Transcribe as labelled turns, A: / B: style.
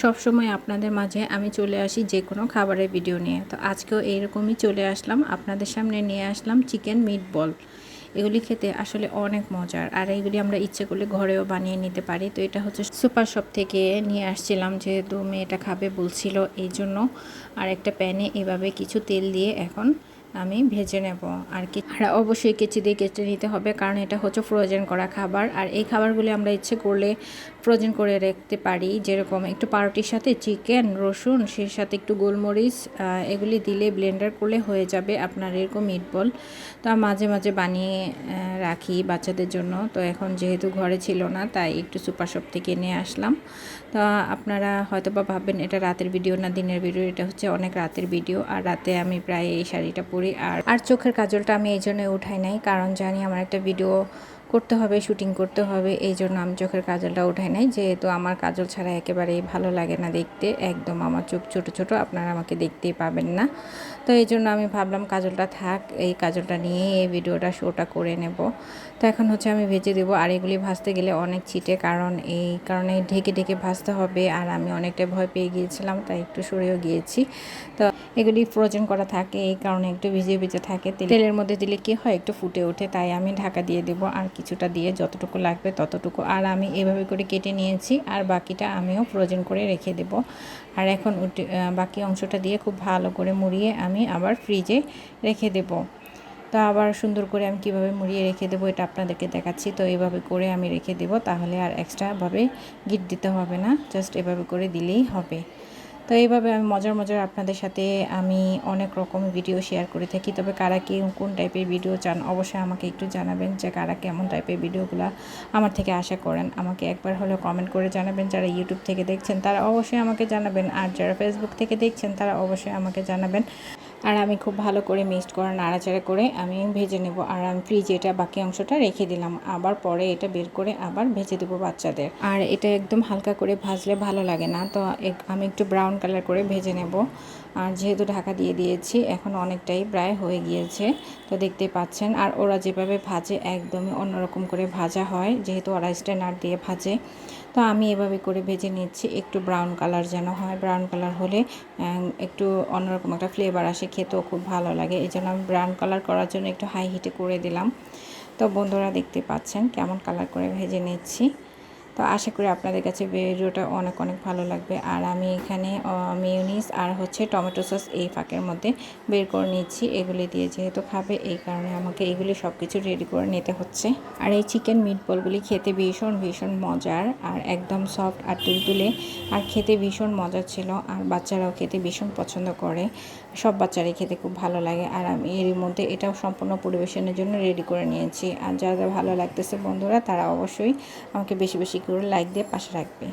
A: সবসময় আপনাদের মাঝে আমি চলে আসি যে কোনো খাবারের ভিডিও নিয়ে। তো আজকেও এইরকমই চলে আসলাম। আপনাদের সামনে নিয়ে আসলাম চিকেন মিট বল এগুলি খেতে আসলে অনেক মজার। আর এগুলি আমরা ইচ্ছে করলে ঘরেও বানিয়ে নিতে পারি। তো এটা হচ্ছে সুপার শপ থেকে নিয়ে আসছিলাম, যেহেতু মেয়েটা খাবে বলছিল এই জন্য আর একটা প্যানে এভাবে কিছু তেল দিয়ে এখন আমি ভেজে নেব আর কি। আর অবশ্যই কেচি দিয়ে কেচে নিতে হবে, কারণ এটা হচ্ছে ফ্রোজেন করা খাবার। আর এই খাবারগুলি আমরা ইচ্ছে করলে ফ্রোজেন করে রাখতে পারি, যেরকম একটু পাউরুটির সাথে চিকেন, রসুন, সেই সাথে একটু গোলমরিচ এগুলি দিলে ব্লেন্ডার করলে হয়ে যাবে আপনার এরকম মিটবল তো মাঝে মাঝে বানিয়ে রাখি বাচ্চাদের জন্য। তো এখন যেহেতু ঘরে ছিল না, তাই একটু সুপার শপ থেকে নিয়ে আসলাম। তো আপনারা হয়তো বা ভাববেন, এটা রাতের ভিডিও না দিনের ভিডিও এটা হচ্ছে অনেক রাতের ভিডিও আর রাতে আমি প্রায় এই শাড়িটা পরি আর আর চোখের কাজলটা আমি এই জন্য উঠাই নাই কারণ জানি আমার একটা ভিডিও করতে হবে শুটিং করতে হবে। এই জন্য আমি চোখের কাজলটা উঠাই নাই। যেহেতু আমার কাজল ছাড়া একেবারেই ভালো লাগে না দেখতে, একদম আমার চোখ ছোট ছোট, আপনারা আমাকে দেখতেই পাবেন না। তো এই জন্য আমি ভাবলাম কাজলটা থাক, এই কাজলটা নিয়ে এই ভিডিওটা শোটা করে নেব। তো এখন হচ্ছে আমি ভেজে দেবো। আর এগুলি ভাজতে গেলে অনেক ছিটে, কারণ এই কারণে ঢেকে ঢেকে ভাজতে হবে। আর আমি অনেকটা ভয় পেয়ে গিয়েছিলাম, তাই একটু সরেও গিয়েছি। তো এগুলি ফ্রোজেন করা থাকে, এই কারণে একটু ভিজে ভিজে থাকে। তেলের মধ্যে দিলে কি হয়? একটু ফুটে ওঠে, তাই আমি ঢাকা দিয়ে দেবো। আর কিছুটা দিয়ে যতটুকু লাগবে ততটুকু। আর আমি এভাবে করে কেটে নিয়েছি, আর বাকিটা আমিও ফ্রোজেন করে রেখে দেব। আর এখন বাকি অংশটা দিয়ে খুব ভালো করে মুড়িয়ে আমি আবার ফ্রিজে রেখে দেব। তো আবার সুন্দর করে আমি কীভাবে মুড়িয়ে রেখে দেবো এটা আপনাদেরকে দেখাচ্ছি। তো এইভাবে করে আমি রেখে দেব, তাহলে আর এক্সট্রাভাবে গিট দিতে হবে না জাস্ট এভাবে করে দিলেই হবে। তো এইভাবে আমি মজার মজার আপনাদের সাথে আমি অনেক রকম ভিডিও শেয়ার করে থাকি। তবে কারা কে কোন টাইপের ভিডিও চান অবশ্যই আমাকে একটু জানাবেন যে কারা কেমন টাইপের ভিডিওগুলো আমার থেকে আশা করেন। আমাকে একবার হলেও কমেন্ট করে জানাবেন যারা ইউটিউব থেকে দেখছেন, তারা অবশ্যই আমাকে জানাবেন। আর যারা ফেসবুক থেকে দেখছেন, তারা অবশ্যই আমাকে জানাবেন। আর আমি খুব ভালো করে মিক্সড করে নাড়াচাড়া করে আমি ভেজে নেব আর আমি ফ্রিজে এটা বাকি অংশটা রেখে দিলাম। আবার পরে এটা বের করে আবার ভেজে দেবো বাচ্চাদের। আর এটা একদম হালকা করে ভাজলে ভালো লাগে না, তো আমি একটু ব্রাউন কালার করে ভেজে নেব। আর যেহেতু ঢাকা দিয়ে দিয়েছি, এখন অনেকটাই প্রায় হয়ে গিয়েছে। তো দেখতে পাচ্ছেন, আর ওরা যেভাবে ভাজে একদমই অন্যরকম করে ভাজা হয়, যেহেতু ওরা স্ট্যান্ডার্ড দিয়ে ভাজে। তো আমি এভাবে করে ভেজে নিচ্ছি, একটু ব্রাউন কালার যেন হয়। ব্রাউন কালার হলে একটু অন্যরকম একটা ফ্লেভার আসে, খেতেও খুব ভালো লাগে। এই জন্য আমি ব্রাউন কালার করার জন্য একটু হাই হিটে করে দিলাম। তো বন্ধুরা দেখতে পাচ্ছেন, কেমন কালার করে ভেজে নিচ্ছি। তো আশা করি আপনাদের কাছে ভিডিওটা অনেক অনেক ভালো লাগবে। আর আমি এখানে মিউনিস আর হচ্ছে টমেটো সস এই ফাঁকের মধ্যে বের করে নিচ্ছি। এগুলি দিয়ে যেহেতু খাবে, এই কারণে আমাকে এগুলি সব কিছু রেডি করে নিতে হচ্ছে। আর এই চিকেন মিটবলগুলি খেতে ভীষণ ভীষণ মজার আর একদম সফট আর তুলতুলে। আর খেতে ভীষণ মজা ছিল আর বাচ্চারাও খেতে ভীষণ পছন্দ করে। সব বাচ্চারাই খেতে খুব ভালো লাগে। আর আমি এর মধ্যে এটাও সম্পূর্ণ পরিবেশনের জন্য রেডি করে নিয়েছি। আর যারা ভালো লাগতেছে বন্ধুরা, তারা অবশ্যই আমাকে বেশি বেশি করে লাইক দিয়ে পাশে রাখবে।